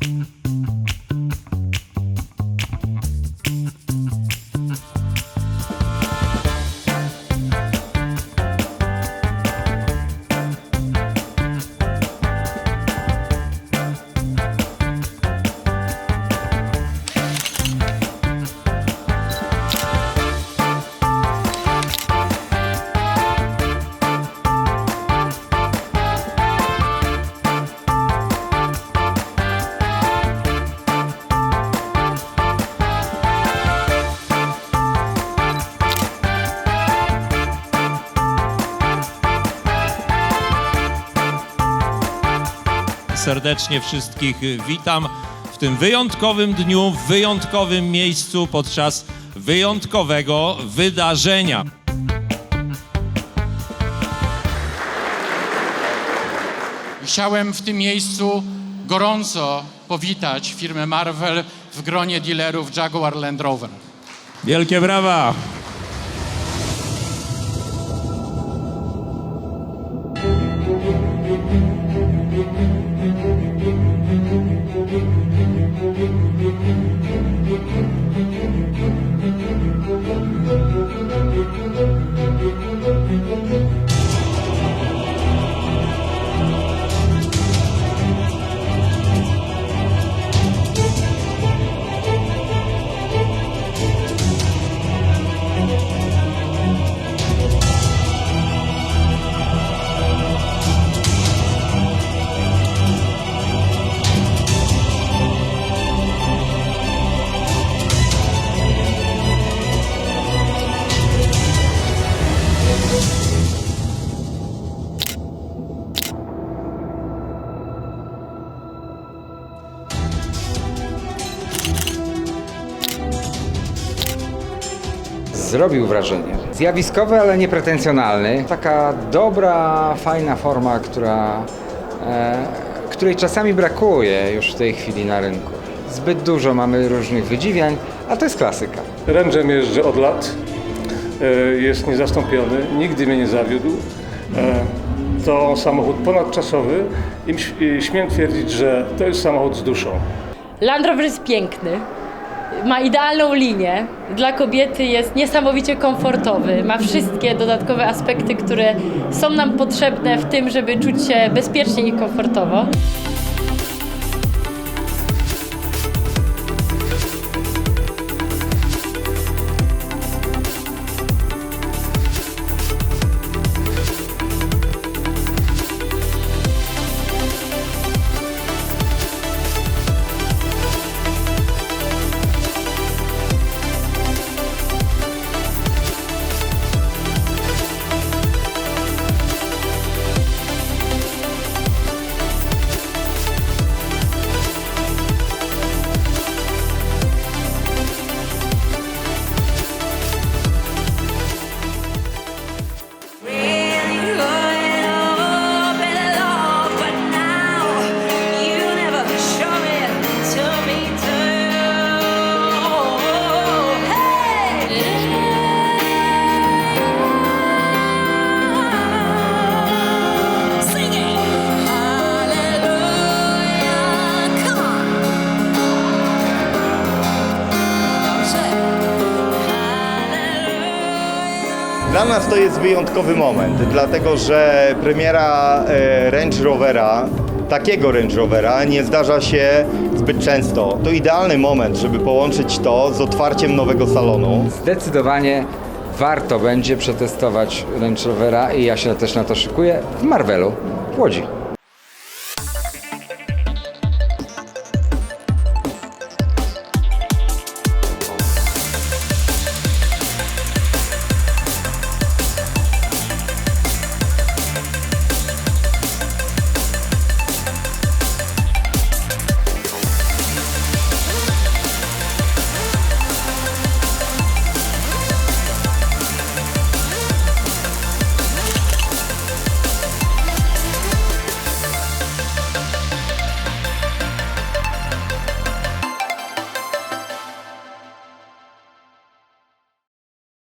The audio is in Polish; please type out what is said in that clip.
Mm-hmm. Serdecznie wszystkich witam w tym wyjątkowym dniu, w wyjątkowym miejscu podczas wyjątkowego wydarzenia. Chciałem w tym miejscu gorąco powitać firmę Marvel w gronie dealerów Jaguar Land Rover. Wielkie brawa! Zrobił wrażenie. Zjawiskowy, ale niepretensjonalny. Taka dobra, fajna forma, która, e, której czasami brakuje już w tej chwili na rynku. Zbyt dużo mamy różnych wydziwiań, a to jest klasyka. Ręczem jeżdżę od lat. E, Jest niezastąpiony, nigdy mnie nie zawiódł. E, To samochód ponadczasowy i śmiem twierdzić, że to jest samochód z duszą. Land Rover jest piękny. Ma idealną linię. Dla kobiety jest niesamowicie komfortowy. Ma wszystkie dodatkowe aspekty, które są nam potrzebne w tym, żeby czuć się bezpiecznie i komfortowo. Dla nas to jest wyjątkowy moment, dlatego że premiera e, Range Rovera, takiego Range Rovera, nie zdarza się zbyt często. To idealny moment, żeby połączyć to z otwarciem nowego salonu. Zdecydowanie warto będzie przetestować Range Rovera i ja się też na to szykuję w Marvelu w Łodzi.